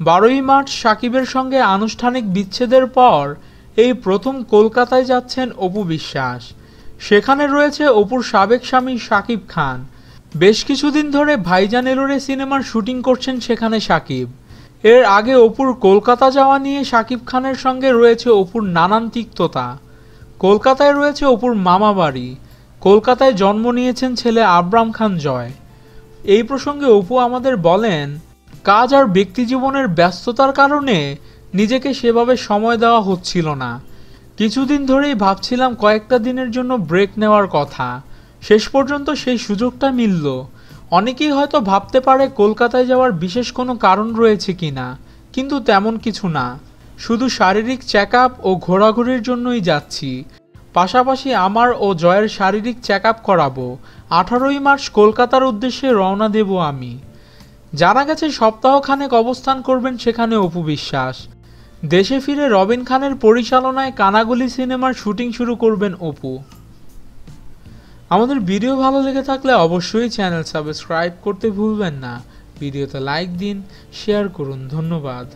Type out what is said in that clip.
বারোই মার্চ সাকিবের সঙ্গে আনুষ্ঠানিক বিচ্ছেদের পর এই প্রথম কলকাতায় যাচ্ছেন অপু বিশ্বাস। সেখানে রয়েছে অপুর সাবেক স্বামী সাকিব খান। বেশ কিছুদিন ধরে ভাইজান এলোরে সিনেমার শুটিং করছেন সেখানে সাকিব। এর আগে অপুর কলকাতা যাওয়া নিয়ে সাকিব খানের সঙ্গে রয়েছে অপুর নানান তিক্ততা। কলকাতায় রয়েছে অপুর মামা বাড়ি। কলকাতায় জন্ম নিয়েছেন ছেলে আবরাম খান জয়। এই প্রসঙ্গে অপু আমাদের বলেন, কাজ আর ব্যক্তিজীবনের ব্যস্ততার কারণে নিজেকে সেভাবে সময় দেওয়া হচ্ছিল না। কিছুদিন ধরেই ভাবছিলাম কয়েকটা দিনের জন্য ব্রেক নেওয়ার কথা। শেষ পর্যন্ত সেই সুযোগটা মিলল। অনেকেই হয়তো ভাবতে পারে কলকাতায় যাওয়ার বিশেষ কোনো কারণ রয়েছে কিনা, কিন্তু তেমন কিছু না। শুধু শারীরিক চেক ও ঘোরাঘুরির জন্যই যাচ্ছি। পাশাপাশি আমার ও জয়ের শারীরিক চেক করাবো। আঠারোই মার্চ কলকাতার উদ্দেশ্যে রওনা দেব আমি। জানা গেছে সপ্তাহখানেক অবস্থান করবেন সেখানে অপু বিশ্বাস। দেশে ফিরে রবিন খানের পরিচালনায় কানাগুলি সিনেমার শুটিং শুরু করবেন অপু। আমাদের ভিডিও ভালো লেগে থাকলে অবশ্যই চ্যানেল সাবস্ক্রাইব করতে ভুলবেন না ভিডিওতে লাইক দিন, শেয়ার করুন, ধন্যবাদ.